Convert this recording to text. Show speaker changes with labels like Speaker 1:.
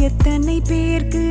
Speaker 1: எத்தனை பேருக்கு